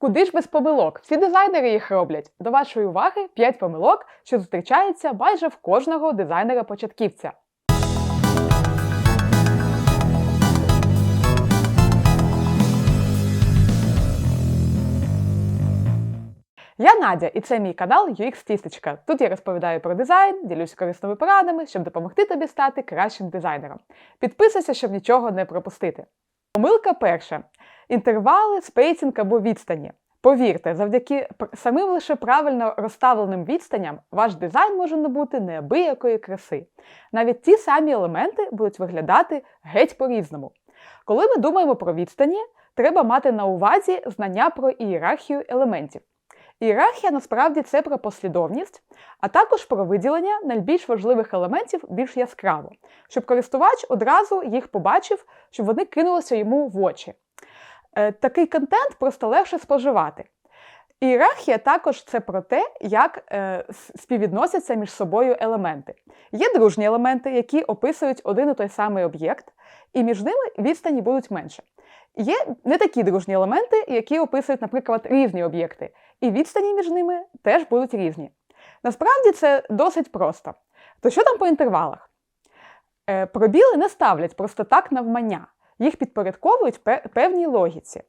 Куди ж без помилок? Всі дизайнери їх роблять. До вашої уваги 5 помилок, що зустрічаються майже в кожного дизайнера-початківця. Я Надя, і це мій канал UX Тістечка. Тут я розповідаю про дизайн, ділюся корисними порадами, щоб допомогти тобі стати кращим дизайнером. Підписуйся, щоб нічого не пропустити. Помилка перша: інтервали, спейсінг або відстані. Повірте, завдяки самим лише правильно розставленим відстаням ваш дизайн може набути неабиякої краси. Навіть ті самі елементи будуть виглядати геть по-різному. Коли ми думаємо про відстані, треба мати на увазі знання про ієрархію елементів. Ієрархія насправді це про послідовність, а також про виділення найбільш важливих елементів більш яскраво, щоб користувач одразу їх побачив, щоб вони кинулися йому в очі. Е, Такий контент просто легше споживати. Ієрархія також це про те, як е, співвідносяться між собою елементи. Є дружні елементи, які описують один і той самий об'єкт, і між ними відстані будуть менше. Є не такі дружні елементи, які описують, наприклад, різні об'єкти, і відстані між ними теж будуть різні. Насправді це досить просто. То що там по інтервалах? Е, Пробіли не ставлять просто так навмання, їх підпорядковують пе- певній логіці.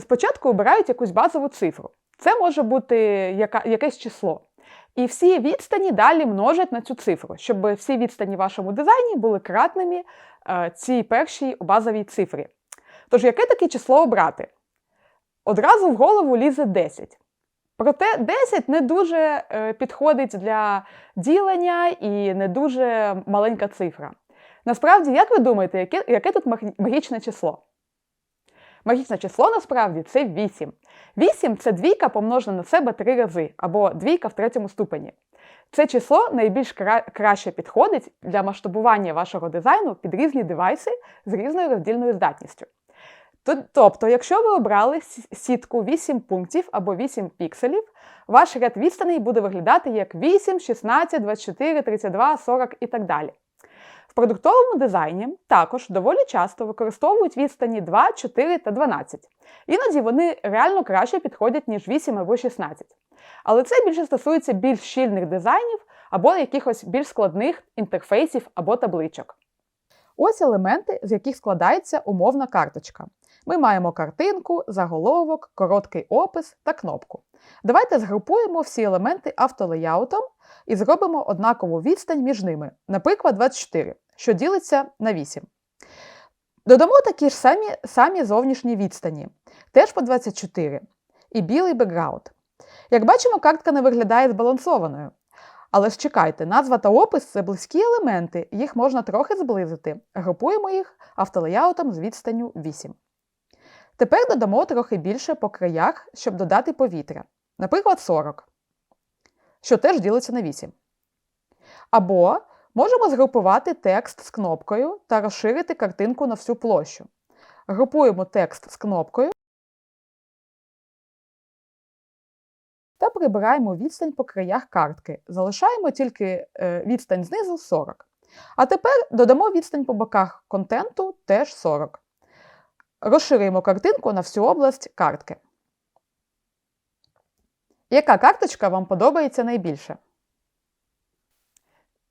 Спочатку обирають якусь базову цифру. Це може бути яка, якесь число. І всі відстані далі множать на цю цифру, щоб всі відстані в вашому дизайні були кратними е, цій першій базовій цифрі. Тож, яке таке число обрати? Одразу в голову лізе 10. Проте 10 не дуже е, підходить для ділення і не дуже маленька цифра. Насправді, як ви думаєте, яке, яке тут магічне число? Магічне число насправді це 8. 8 це двійка помножена на себе три рази, або двійка в третьому ступені. Це число найбільш кра- краще підходить для масштабування вашого дизайну під різні девайси з різною роздільною здатністю. Тобто, якщо ви обрали сітку 8 пунктів або 8 пікселів, ваш ряд відстаней буде виглядати як 8, 16, 24, 32, 40 і так далі. В продуктовому дизайні також доволі часто використовують відстані 2, 4 та 12. Іноді вони реально краще підходять, ніж 8 або 16. Але це більше стосується більш щільних дизайнів або якихось більш складних інтерфейсів або табличок. Ось елементи, з яких складається умовна карточка. Ми маємо картинку, заголовок, короткий опис та кнопку. Давайте згрупуємо всі елементи автолеяутом і зробимо однакову відстань між ними, наприклад, 24, що ділиться на 8. Додамо такі ж самі, самі зовнішні відстані, теж по 24, і білий бекграунд. Як бачимо, картка не виглядає збалансованою. Але ж чекайте, назва та опис це близькі елементи, їх можна трохи зблизити. Групуємо їх автолеяутом з відстанню 8. Тепер додамо трохи більше по краях, щоб додати повітря, наприклад, 40, що теж ділиться на 8. Або можемо згрупувати текст з кнопкою та розширити картинку на всю площу. Групуємо текст з кнопкою та прибираємо відстань по краях картки. Залишаємо тільки е, відстань знизу 40. А тепер додамо відстань по боках контенту теж 40. Розширюємо картинку на всю область картки. Яка карточка вам подобається найбільше?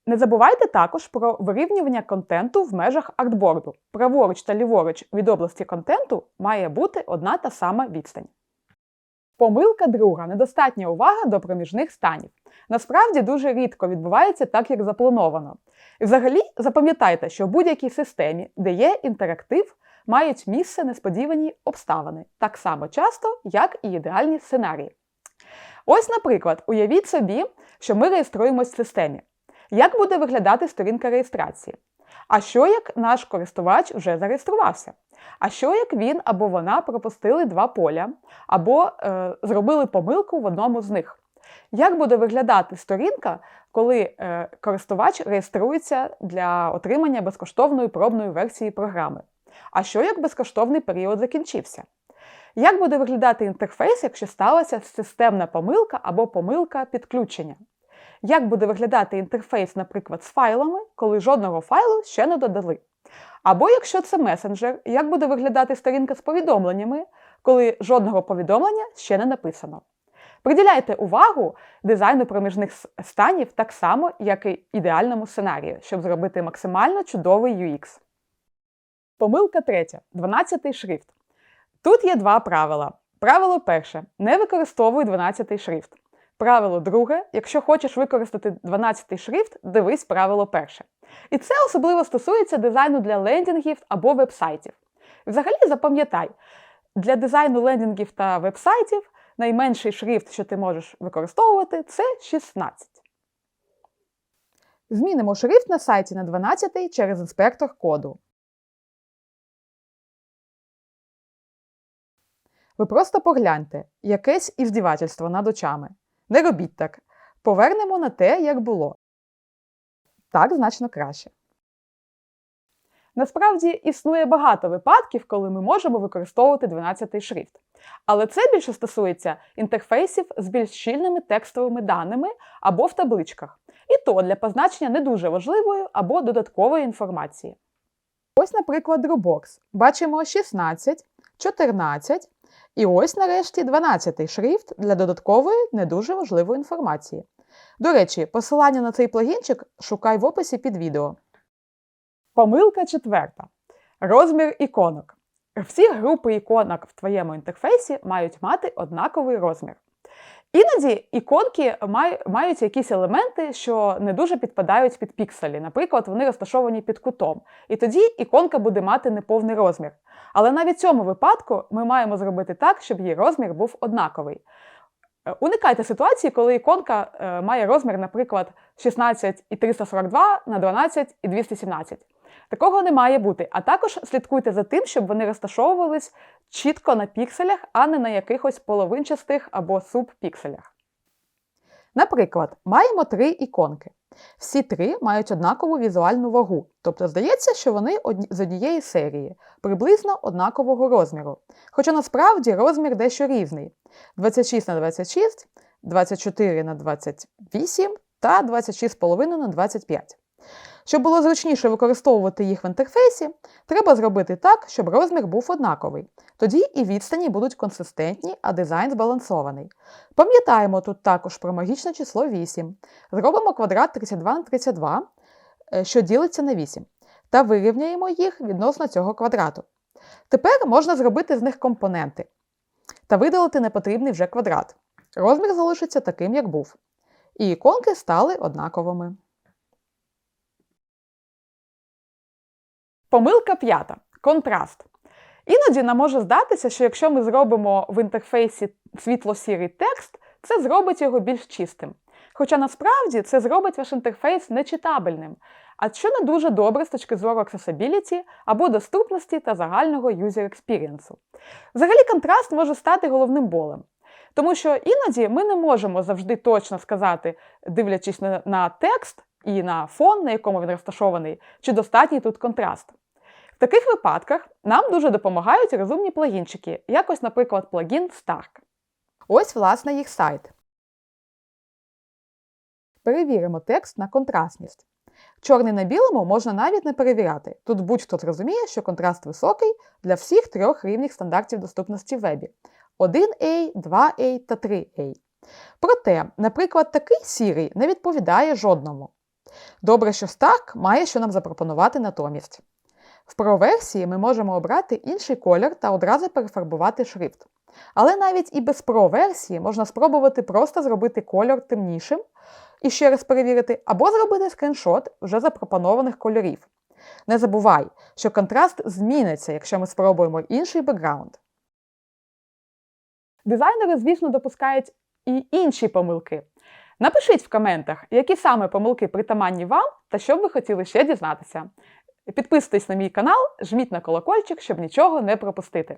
Не забувайте також про вирівнювання контенту в межах артборду. Праворуч та ліворуч від області контенту має бути одна та сама відстань. Помилка друга недостатня увага до проміжних станів. Насправді дуже рідко відбувається так, як заплановано. І взагалі запам'ятайте, що в будь-якій системі, де є інтерактив, мають місце несподівані обставини, так само часто, як і ідеальні сценарії. Ось, наприклад, уявіть собі, що ми реєструємось в системі. Як буде виглядати сторінка реєстрації? А що як наш користувач вже зареєструвався? А що як він або вона пропустили два поля, або е, зробили помилку в одному з них? Як буде виглядати сторінка, коли е, користувач реєструється для отримання безкоштовної пробної версії програми? А що як безкоштовний період закінчився? Як буде виглядати інтерфейс, якщо сталася системна помилка або помилка підключення? Як буде виглядати інтерфейс, наприклад, з файлами, коли жодного файлу ще не додали? Або якщо це месенджер, як буде виглядати сторінка з повідомленнями, коли жодного повідомлення ще не написано. Приділяйте увагу дизайну проміжних станів так само, як і ідеальному сценарію, щоб зробити максимально чудовий UX. Помилка третя 12 шрифт. Тут є два правила. Правило перше: не використовуй 12 шрифт. Правило друге: якщо хочеш використати 12 шрифт, дивись правило перше. І це особливо стосується дизайну для лендінгів або вебсайтів. Взагалі запам'ятай, для дизайну лендінгів та вебсайтів найменший шрифт, що ти можеш використовувати, це 16. Змінимо шрифт на сайті на 12 через інспектор коду. Ви просто погляньте, якесь іздівательство над очами. Не робіть так. Повернемо на те, як було. Так значно краще. Насправді існує багато випадків, коли ми можемо використовувати 12 шрифт. Але це більше стосується інтерфейсів з більш щільними текстовими даними або в табличках. І то для позначення не дуже важливої або додаткової інформації. Ось, наприклад, Dropbox. Бачимо 16, 14 і ось нарешті 12-й шрифт для додаткової не дуже важливої інформації. До речі, посилання на цей плагінчик шукай в описі під відео. Помилка четверта. Розмір іконок. Всі групи іконок в твоєму інтерфейсі мають мати однаковий розмір. Іноді іконки мають якісь елементи, що не дуже підпадають під пікселі. Наприклад, вони розташовані під кутом. І тоді іконка буде мати неповний розмір. Але навіть в цьому випадку ми маємо зробити так, щоб її розмір був однаковий. Е, Уникайте ситуації, коли іконка е, має розмір, наприклад, 16,342 на 12,217. Такого не має бути. А також слідкуйте за тим, щоб вони розташовувались чітко на пікселях, а не на якихось половинчастих або субпікселях. Наприклад, маємо три іконки. Всі три мають однакову візуальну вагу, тобто здається, що вони з однієї серії, приблизно однакового розміру. Хоча насправді розмір дещо різний: 26 на 26, 24 на 28 та 26,5 на 25. Щоб було зручніше використовувати їх в інтерфейсі, треба зробити так, щоб розмір був однаковий. Тоді і відстані будуть консистентні, а дизайн збалансований. Пам'ятаємо тут також про магічне число 8. Зробимо квадрат 32 на 32, е, що ділиться на 8, та вирівняємо їх відносно цього квадрату. Тепер можна зробити з них компоненти та видалити непотрібний вже квадрат. Розмір залишиться таким, як був. І іконки стали однаковими. Помилка п'ята контраст. Іноді нам може здатися, що якщо ми зробимо в інтерфейсі світло-сірий текст, це зробить його більш чистим. Хоча насправді це зробить ваш інтерфейс нечитабельним, а що не дуже добре з точки зору accessibility або доступності та загального user experience. Взагалі контраст може стати головним болем. Тому що іноді ми не можемо завжди точно сказати, дивлячись на текст і на фон, на якому він розташований, чи достатній тут контраст. В таких випадках нам дуже допомагають розумні плагінчики, як ось, наприклад, плагін Stark. Ось, власне, їх сайт. Перевіримо текст на контрастність. Чорний на білому можна навіть не перевіряти. Тут будь-хто зрозуміє, що контраст високий для всіх трьох рівнів стандартів доступності в вебі: 1A, 2A та 3A. Проте, наприклад, такий сірий не відповідає жодному. Добре, що Stark має що нам запропонувати натомість. В Pro-версії ми можемо обрати інший колір та одразу перефарбувати шрифт. Але навіть і без Pro-версії можна спробувати просто зробити кольор темнішим і ще раз перевірити, або зробити скріншот вже запропонованих кольорів. Не забувай, що контраст зміниться, якщо ми спробуємо інший бекграунд. Дизайнери, звісно, допускають і інші помилки. Напишіть в коментах, які саме помилки притаманні вам та що б ви хотіли ще дізнатися. Підписуйтесь на мій канал, жміть на колокольчик, щоб нічого не пропустити.